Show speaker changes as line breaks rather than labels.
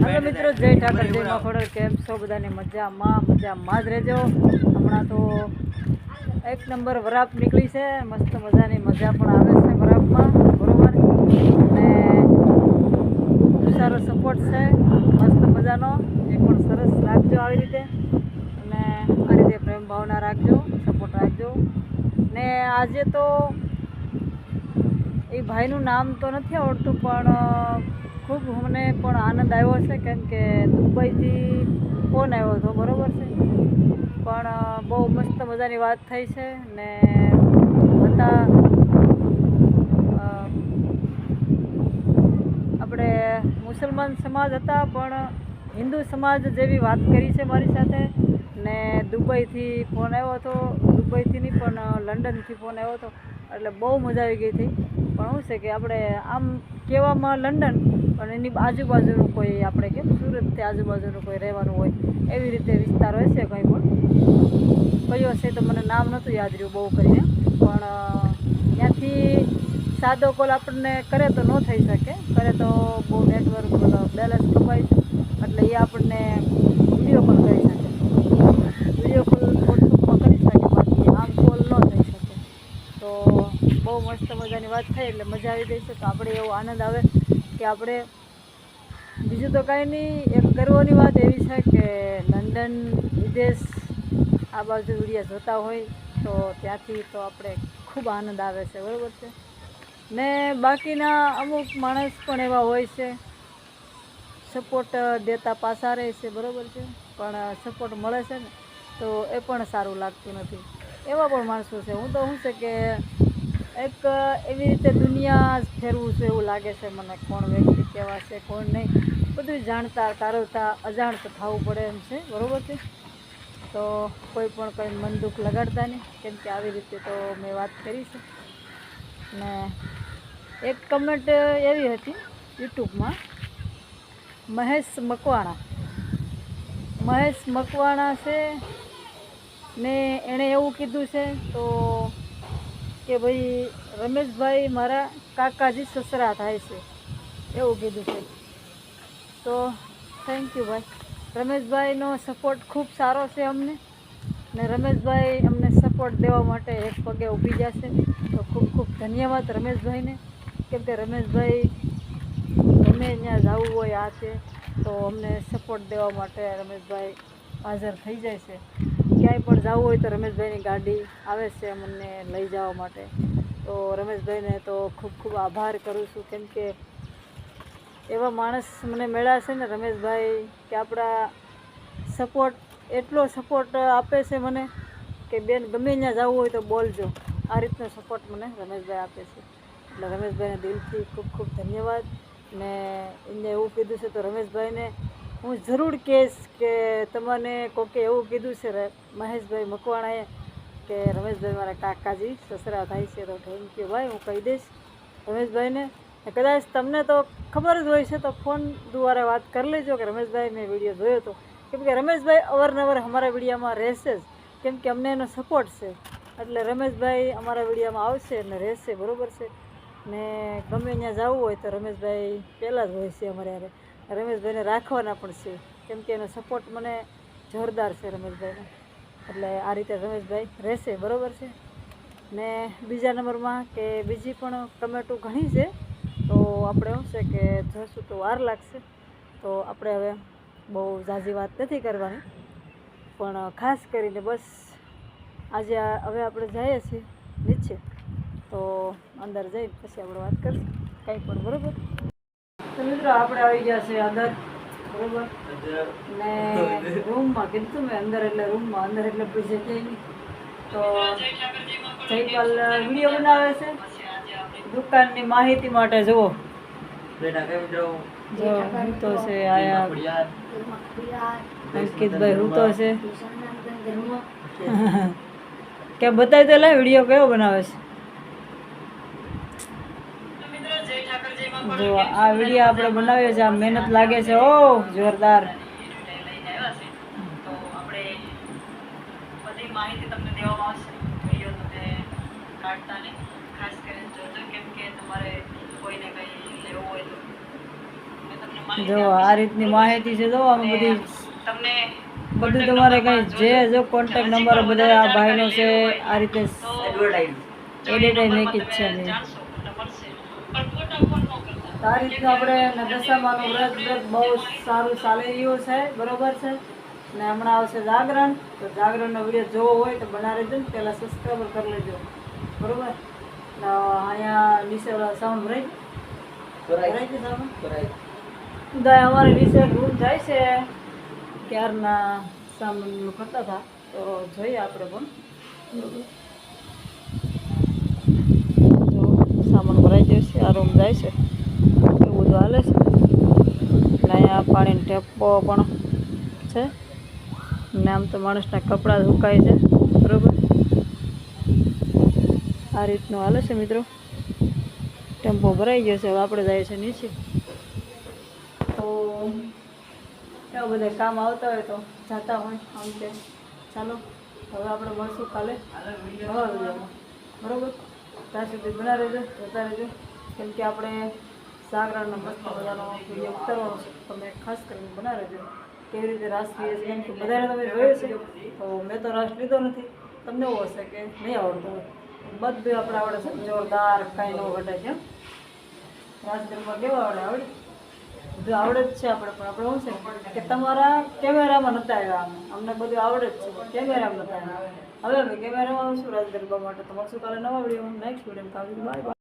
Hello મિત્રો, જય ઠાકર, જય માખોડર કેમ છો બધાની? મજામાં મજામાં જ રહેજો. હમણાં તો એક નંબર વરાપ નીકળી છે. મસ્ત મજાની મજા પણ આવે છે વરાપમાં, બરોબર? અને સારો સપોર્ટ છે. મસ્ત મજાનો. એ પણ સરસ રાખજો આવી રીતે. અને આ રીતે પ્રેમ ભાવના રાખજો સપોર્ટ રાખજો. ને આજે તો એ ભાઈનું નામ તો નથી આવડતું, પણ ખૂબ મને પણ આનંદ આવ્યો છે, કેમ કે દુબઈથી ફોન આવ્યો હતો, બરોબર છે? પણ બહુ મસ્ત મજાની વાત થઈ છે ને હતા આપણે મુસલમાન સમાજ હતા, પણ હિન્દુ સમાજ જેવી વાત કરી છે મારી સાથે. ને દુબઈથી ફોન આવ્યો હતો, દુબઈથી નહીં, પણ લંડનથી ફોન આવ્યો હતો, એટલે બહુ મજા આવી ગઈ હતી. પણ શું છે કે આપણે આમ કહેવામાં લંડન પણ એની આજુબાજુનું કોઈ આપણે કેમ સુરતથી આજુબાજુનું કોઈ રહેવાનું હોય એવી રીતે વિસ્તાર હોય છે કંઈ પણ? કયો હશે તો મને નામ નહોતું યાદ રહ્યું બહુ કરીને. પણ ત્યાંથી સાદો કોલ આપણને કરે તો ન થઈ શકે. કરે તો બહુ નેટવર્ક બેલેન્સ કપાય છે. એટલે એ આપણને વીડિયો કોલ કરી શકે. વીડિયો કોલ વોટ્સઅપમાં કરી શકે, બાકી આમ કોલ ન થઈ શકે. તો બહુ મસ્ત મજાની વાત થઈ, એટલે મજા આવી ગઈ છે. તો આપણે એવો આનંદ આવે. કે આપણે બીજું તો કાંઈ નહીં, એક ગર્વની વાત એવી છે કે લંડન વિદેશ આ બાજુ વિડીયા જોતા હોય તો ત્યાંથી તો આપણે ખૂબ આનંદ આવે છે, બરાબર છે? ને બાકીના અમુક માણસ પણ એવા હોય છે સપોર્ટ દેતા પાછા રહે છે, બરાબર છે? પણ સપોર્ટ મળે છે ને, તો એ પણ સારું લાગતું નથી. એવા પણ માણસો છે. હું તો શું છે કે એક એવી રીતે દુનિયા ફેરવું છે એવું લાગે છે મને, કોણ વ્યક્તિ કેવા છે, કોણ નહીં. બધું જાણતા, તારવતા, અજાણતા થવું પડે એમ છે, બરાબર છે? તો કોઈ પણ કંઈ મન દુઃખ લગાડતા નહીં, કેમ કે આવી રીતે તો મેં વાત કરી છે. ને એક કમેન્ટ એવી હતી યુટ્યુબમાં, મહેશ મકવાણા. મહેશ મકવાણા છે ને એણે એવું કીધું છે, તો કે ભાઈ રમેશભાઈ મારા કાકાજી સસરા થાય છે. એવું કીધું છે. તો થેન્ક યુ ભાઈ. રમેશભાઈનો સપોર્ટ ખૂબ સારો છે અમને. ને રમેશભાઈ અમને સપોર્ટ દેવા માટે એક પગે ઊભી જશે. તો ખૂબ ખૂબ ધન્યવાદ રમેશભાઈને. કેમ કે રમેશભાઈ ગમે ત્યાં જવું હોય આ છે તો અમને સપોર્ટ દેવા માટે રમેશભાઈ હાજર થઈ જાય છે. ક્યાંય પણ જવું હોય તો રમેશભાઈની ગાડી આવે છે અમને લઈ જવા માટે. તો રમેશભાઈને તો ખૂબ ખૂબ આભાર કરું છું કેમ કે એવા માણસ મને મળ્યા છે ને રમેશભાઈ કે આપણા સપોર્ટ એટલો સપોર્ટ આપે છે મને કે બેન ગમે ત્યાં જવું હોય તો બોલજો. આ રીતનો સપોર્ટ મને રમેશભાઈ આપે છે. એટલે રમેશભાઈને દિલથી ખૂબ ખૂબ ધન્યવાદ. ને એમને એવું કીધું છે તો રમેશભાઈને હું જરૂર કહીશ કે તમને કોકે એવું કીધું છે મહેશભાઈ મકવાણાએ, કે રમેશભાઈ મારા કાકાજી, સસરા થાય છે તો થેન્ક યુ ભાઈ, હું કહી દઈશ રમેશભાઈને. કદાચ તમને તો ખબર જ હોય છે તો ફોન દ્વારા વાત કરી લેજો કે રમેશભાઈ મેં વીડિયો જોયો હતો કેમ કે રમેશભાઈ અવારનવાર અમારા વિડીયામાં રહેશે જ. કેમ કે અમને એનો સપોર્ટ છે. એટલે રમેશભાઈ અમારા વિડીયામાં આવશે અને રહેશે, બરાબર છે. ને ગમે ત્યાં જવું હોય તો રમેશભાઈ પહેલાં જ હોય છે અમારે હારે. રમેશભાઈને રાખવાના પણ છે. કેમ કે એનો સપોર્ટ મને જોરદાર છે રમેશભાઈનો. એટલે આ રીતે રમેશભાઈ રહેશે, બરાબર છે? ને બીજા નંબરમાં કે બીજી પણ ટમેટું ઘણી છે, તો આપણે શું છે કે જશું તો વાર લાગશે. તો આપણે હવે બહુ ઝાઝી વાત નથી કરવાની. પણ ખાસ કરીને બસ આજે હવે આપણે જઈએ છીએ નીચે. તો અંદર જઈ પછી આપણે વાત કરીશું. કંઈ પણ, બરાબર? તો મિત્રો આપણે આવી ગયા છે અંદર બરાબર? ને રૂમમાં કીધું મેં અંદર એટલે રૂમમાં અંદર એટલે જગ્યાએ નહીં. તો જયપાલ વીડિયો બનાવે છે. દુકાનની માહિતી માટે જુઓ. જો રૂતો છે આયા. અંકિતભાઈ હું છે. કે બતાવી તો લે વીડિયો કયો બનાવે છે? જો આ વીડિયો આપણે બનાવ્યો છે આ મહેનત લાગે છે ઓ જોરદાર. તો આપણે બધી માહિતી તમને દેવામાં આવશે. વીડિયો તમે કાઢતા નહીં. ખાસ કરીને જોજો કેમ કે તમારે કોઈને કંઈ લેવું હોય તો મેં તમને જો આ રીતની માહિતી છે જો અમે બધી બધું તમારે કઈ જે જો કોન્ટેક્ટ નંબર બધા આ ભાઈનો છે આ રીતે
એડવર્ટાઇઝ
એડિટાઈ મેકી છે તો આ રીતનું આપણે દશામાનું વ્રત વ્રત બહુ સારું ચાલી રહ્યું છે. બરોબર છે? ને હમણાં આવશે જાગરણ. તો જાગરણનો વીડિયો જોવો હોય તો બનાવી દેજો ને પહેલાં સબસ્ક્રાઈબર કરી લેજો. બરોબર? અહીંયા નીચે સાઉન્ડ
કરાય
દાય અમારે નીચે રૂમ જાય છે. ક્યારના સામાન કરતા હતા. તો જોઈએ આપણે પણ. જો સામાન ભરાઈ જશે આ રૂમ જાય છે એવું બધું હાલે છે ને અહીંયા પાણીનો ટેપો પણ છે. ને આમ તો માણસના કપડાં સુકાય છે, બરોબર? આ રીતનું હાલે છે મિત્રો. ટેમ્પો ભરાઈ ગયો છે, હવે આપણે જાય છે નીચે. તો એવા બધા કામ આવતા હોય તો જતા હોય આમ કે. ચાલો, હવે આપણે મળશું કાલે. નવા વિડીયોમાં બરાબર. ત્યાં સુધી બના રહેજો, જતા રહેજો. કેમ કે આપણે જાગરણનો મસ્ત મજાનો વીડિયો ઉતારવાનો તમે ખાસ કરીને બના રહેજો કેવી રીતે રાસ લઈએ છે એમ કે બધાને તમે જોયું છે તો મેં તો રાસ લીધો નથી. તમને એવું હશે કે નહીં આવડતું બધું આપણે આવડે છે જોરદાર કાંઈ ન ઘટે છે. રાસ ગરબા કેવા આવડે? આવડે. બધું આવડે જ છે આપણે પણ આપણે શું છે કે તમારા કેમેરામાં નતા આવ્યા અમે અમને બધું આવડે જ છે કેમેરામાં નતા આવ્યા. હવે અમે કેમેરામાં શું રાજ ગરબા માટે. તમારું શું કાલે નવા video next video bye bye